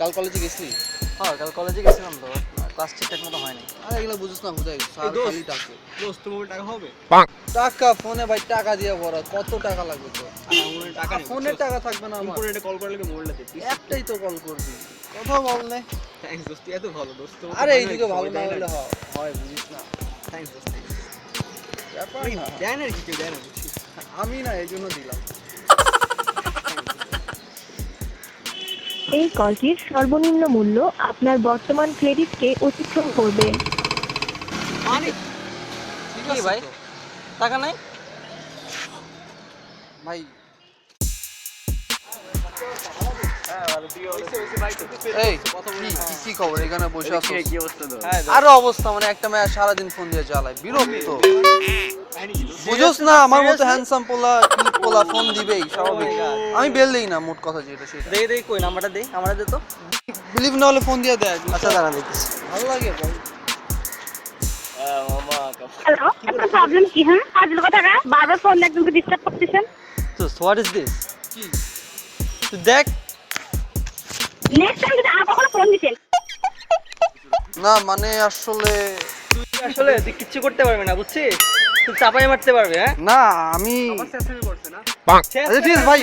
কাল কলেজে গেছিলি? হ্যাঁ কাল কলেজে গেছিলাম তো। ক্লাস ঠিকঠাক মতো হয়নি আরে এগুলো বুঝিস না বুঝাই স্যার দোস্ত। খালি ডাকে দোস্ত তোমার টাকা হবে? টাকা ফোনে ভাই টাকা দিয়ে ভরা কত টাকা লাগবে তো আমার টাকা ফোনে টাকা থাকবে না আমার। ফোনে কল করে লাগে মোবাইলটা দে একটাই তো কল করবি। কথা বল নে। থ্যাঙ্কস দোস্ত এত ভালো দোস্ত আরে এইদিকে ভালো না হলে হয় হয় বুঝিস না। থ্যাঙ্কস দোস্ত ব্যাপার না। দেয় না আর কি কেউ দেয় আমি না এই জন্য দিলাম। এই কলটির সর্বনিম্ন মূল্য আপনার বর্তমান ক্রেডিটকে অতিক্রম করবে মানে ভাই? টাকা নাই ভাই কি কি কি খবর? এখানে বসে আছো? কি অবস্থা হ্যাঁ আরও অবস্থা মানে একটা মেয়ে সারাদিন ফোন দিয়ে চালায় বিরক্ত। কাহিনী কি দোস্ত? বুঝোস না আমার মতো হ্যান্ডসাম পোলা কিউট পোলা ফোন দিবেই স্বাভাবিক। আমি বেল দেই না মোট কথা যেটা সেটা। দেই দেই কই নাম্বারটা দেই? আমারটা দে তো। বিলিভ না হলে ফোন দিয়ে দেয় আচ্ছা দাঁড়া দেখতেছি। ভালো লাগে বল হ্যালো প্রবলেম কি হ্যাঁ? ফাজিল কথা বারবার ফোন একজনকে ডিস্টার্ব করতেছেন? তো হোয়াট ইজ দিস কি? তুই দেখ। নেক্সট টাইম যদি আর কখনো ফোন দিছেন না মানে আসলে তুই আসলে তুই কিচ্ছু করতে পারবি না বুঝছিস? তুই চাপাই মারতে পারবি হ্যাঁ? না আমি করছে আচ্ছা ঠিক আছে ভাই।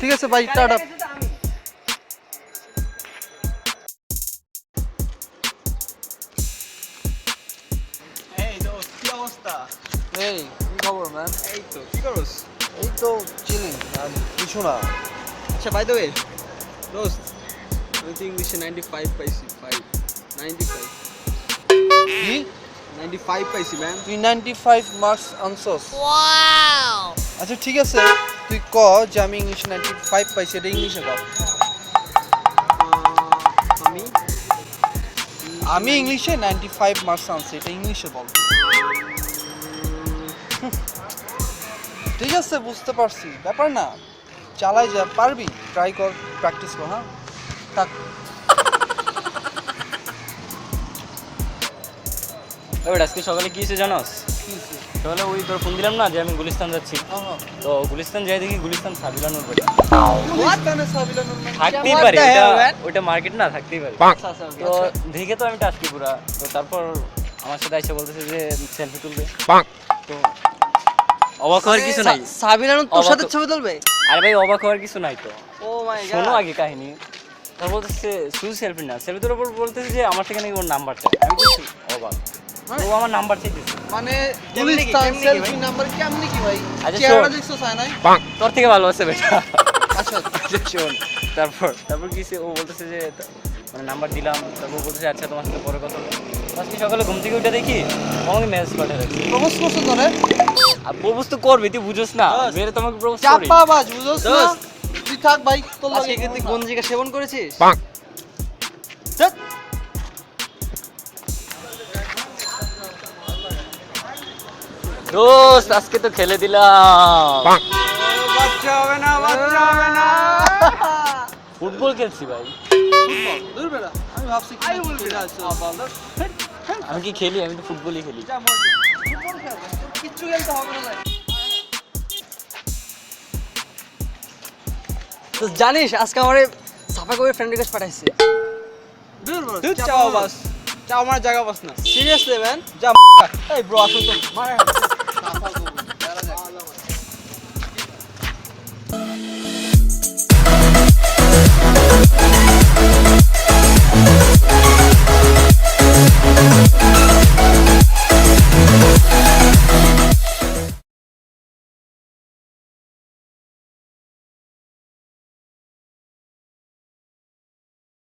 ঠিক আছে ভাই টাটা। এই কি অবস্থা? এই কি খবর ম্যান এই তো কি করস? এই তো চিলিং আর কিছু না। আচ্ছা বাই দ্য ওয়ে দোস্ত আমি তো ইংলিশে 95 পাইছি 5 95 কি? 95 পাইছি ম্যাম তুই নাইনটি ফাইভ মার্কস আনছস আচ্ছা ঠিক আছে তুই ক যে আমি ইংলিশে নাইনটি ফাইভ পাইছি এটা ইংলিশে ক? আমি? আমি ইংলিশে নাইনটি ফাইভ মার্কস আনছি এটা ইংলিশে বল। ঠিক আছে বুঝতে পারছি ব্যাপার না। চালাই যা পারবি ট্রাই কর প্র্যাকটিস কর হ্যাঁ? থাক। ওই আজকে সকালে কি হয়েছে জানোস? সকালে ওই তোর ফোন দিলাম না যে আমি গুলিস্তান যাচ্ছি। তো গুলিস্তান যাই দেখি গুলিস্তান সাবিলানোর বাড়ি মানে? থাকতেই পারে? ওটা মার্কেট না থাকতেই পারে। আচ্ছা আচ্ছা তো দেখে তো আমি টাসকি পুরা। তো তারপর আমার সাথে এসে বলতেছে যে সেলফি তুলবে। তো অবাক হওয়ার কিছু নাই। সাবিনানু তোর সাথে ছবি তুলবে? আরে ভাই অবাক হওয়ার কিছু নাই তো। ও মাই শোনো আগে কাহিনী। তারপর বলতেছে শুধু সেলফি না সেলফি তোর উপর বলতেছে যে আমার থেকে নাকি ওর নাম্বার চাই। আমি বলছি অবাক। ও আমার নাম্বার চাইতেছে। মানে কেমনে কি সেলফি নাম্বার কেমনে কি ভাই? আচ্ছা, শোন। দেখছ সাই নাই তোর থেকে ভালো আছে বেটা। আচ্ছা। শোন। তারপর তারপর কি সে- ও বলতেছে যে মানে নাম্বার দিলাম। তারপর বলতেছে আচ্ছা তোমার সাথে পরে কথা। আজকে সকালে ঘুম থেকে উঠে দেখি আমাকে মেসেজ পাঠিয়ে প্রপোজ করছ তোরে প্রপোজ তো করবি তুই বুঝোস না। মেরে তোমাকে প্রপোজ করি চাপা বাজ বুঝছস না? তুই থাক ভাই তোর আজকে লাগে কি তুই গঞ্জিকা সেবন করেছিস? দোস্ত আজকে তো খেলে দিলাম। বাচ্চা হবে না বাচ্চা হবে না। ফুটবল খেলছি ভাই। দূর আমি ভাবছি কি খেলে আমি কি খেলি? আমি তো ফুটবলই খেলি। কিচ্ছু খেলতে হবে না তো জানিস আজকে আমার সাফা করে ফ্রেন্ড রিকোয়েস্ট পাঠাইছে। দূর চাও বাস চাও আমার জায়গা বাস না। সিরিয়াসলি ম্যান যা এই ব্রো আসুন তো। মারা